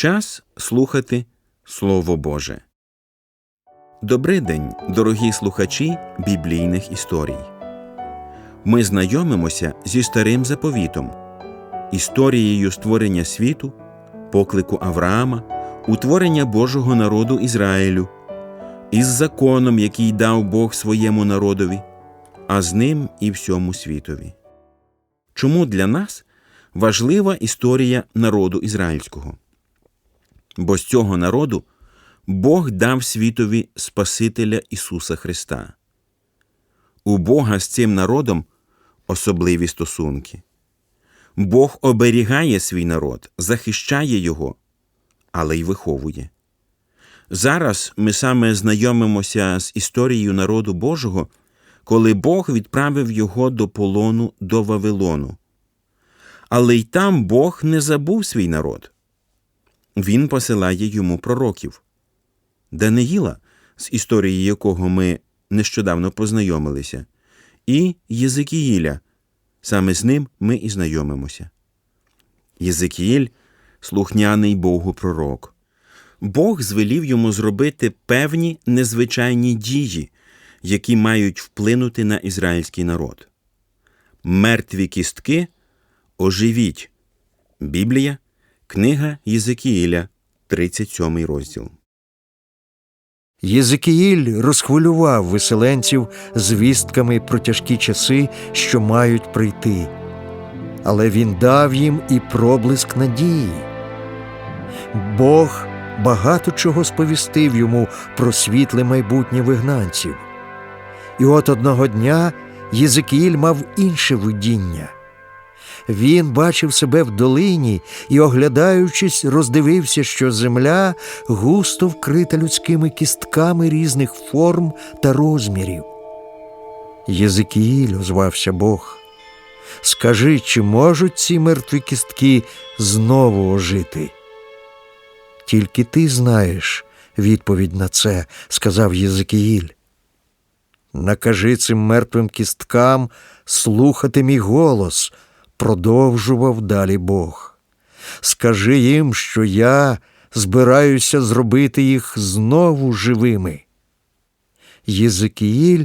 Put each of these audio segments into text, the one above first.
Час слухати Слово Боже. Добрий день, дорогі слухачі біблійних історій. Ми знайомимося зі старим заповітом, історією створення світу, поклику Авраама, утворення Божого народу Ізраїлю, із законом, який дав Бог своєму народові, а з ним і всьому світові. Чому для нас важлива історія народу ізраїльського? Бо з цього народу Бог дав світові Спасителя Ісуса Христа. У Бога з цим народом особливі стосунки. Бог оберігає свій народ, захищає його, але й виховує. Зараз ми саме знайомимося з історією народу Божого, коли Бог відправив його до полону до Вавилону. Але й там Бог не забув свій народ. Він посилає йому пророків. Даниїла, з історією якого ми нещодавно познайомилися, і Єзикіїля. Саме з ним ми і знайомимося. Єзикіїль – слухняний Богу пророк. Бог звелів йому зробити певні незвичайні дії, які мають вплинути на ізраїльський народ. Мертві кістки оживіть. Біблія, книга Єзикіїля, 37 розділ. Єзикіїль розхвилював виселенців звістками про тяжкі часи, що мають прийти, але він дав їм і проблиск надії. Бог багато чого сповістив йому про світле майбутнє вигнанців. І от одного дня Єзикіїль мав інше видіння. Він бачив себе в долині і, оглядаючись, роздивився, що земля густо вкрита людськими кістками різних форм та розмірів. Єзикіїль, озвався Бог. Скажи, чи можуть ці мертві кістки знову ожити? Тільки ти знаєш відповідь на це, сказав Єзикіїль. Накажи цим мертвим кісткам слухати мій голос продовжував далі Бог. Скажи їм, що я збираюся зробити їх знову живими. Єзикіїль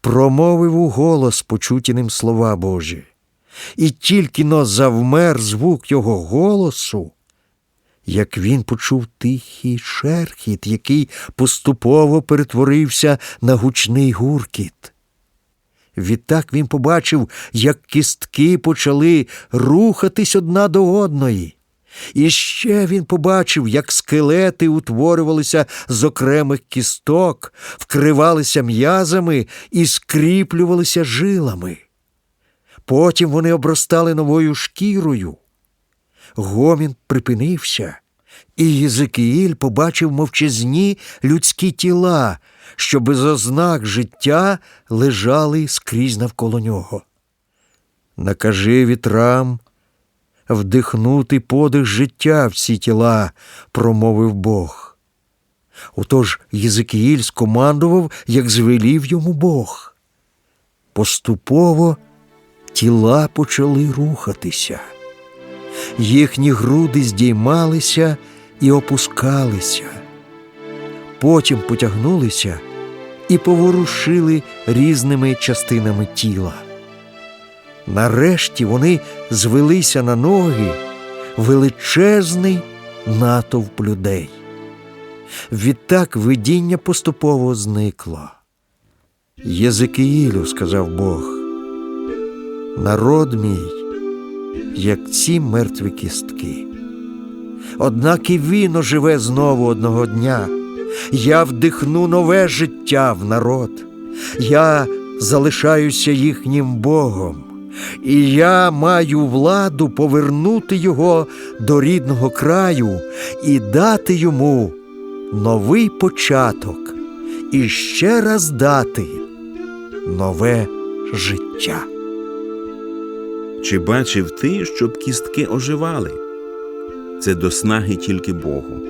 промовив у голос почуті слова Божі, і тільки но завмер звук його голосу, як він почув тихий шерхіт, який поступово перетворився на гучний гуркіт. Відтак він побачив, як кістки почали рухатись одна до одної. І ще він побачив, як скелети утворювалися з окремих кісток, вкривалися м'язами і скріплювалися жилами. Потім вони обростали новою шкірою. Гомін припинився, і Єзикіїль побачив мовчазні людські тіла, що без ознак життя лежали скрізь навколо нього. Накажи вітрам вдихнути подих життя в ці тіла, промовив Бог. Отож Єзикіїль скомандував, як звелів йому Бог. Поступово тіла почали рухатися, їхні груди здіймалися і опускалися потім потягнулися і поворушили різними частинами тіла. Нарешті вони звелися на ноги величезний натовп людей. Відтак видіння поступово зникло. Єзикиїлю, сказав Бог, народ мій, як ці мертві кістки. Однак і він оживе знову одного дня. Я вдихну нове життя в народ, я залишаюся їхнім Богом, і я маю владу повернути його до рідного краю і дати йому новий початок і ще раз дати нове життя. Чи бачив ти, щоб кістки оживали? Це до снаги тільки Богу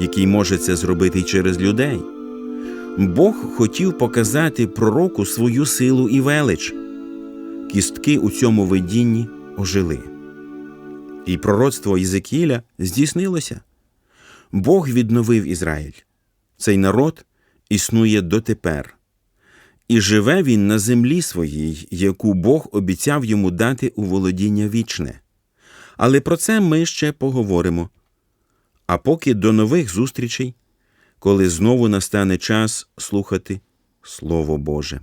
який може це зробити через людей. Бог хотів показати пророку свою силу і велич. Кістки у цьому видінні ожили. І пророцтво Єзекіля здійснилося. Бог відновив Ізраїль. Цей народ існує дотепер. І живе він на землі своїй, яку Бог обіцяв йому дати у володіння вічне. Але про це ми ще поговоримо. А поки до нових зустрічей, коли знову настане час слухати Слово Боже.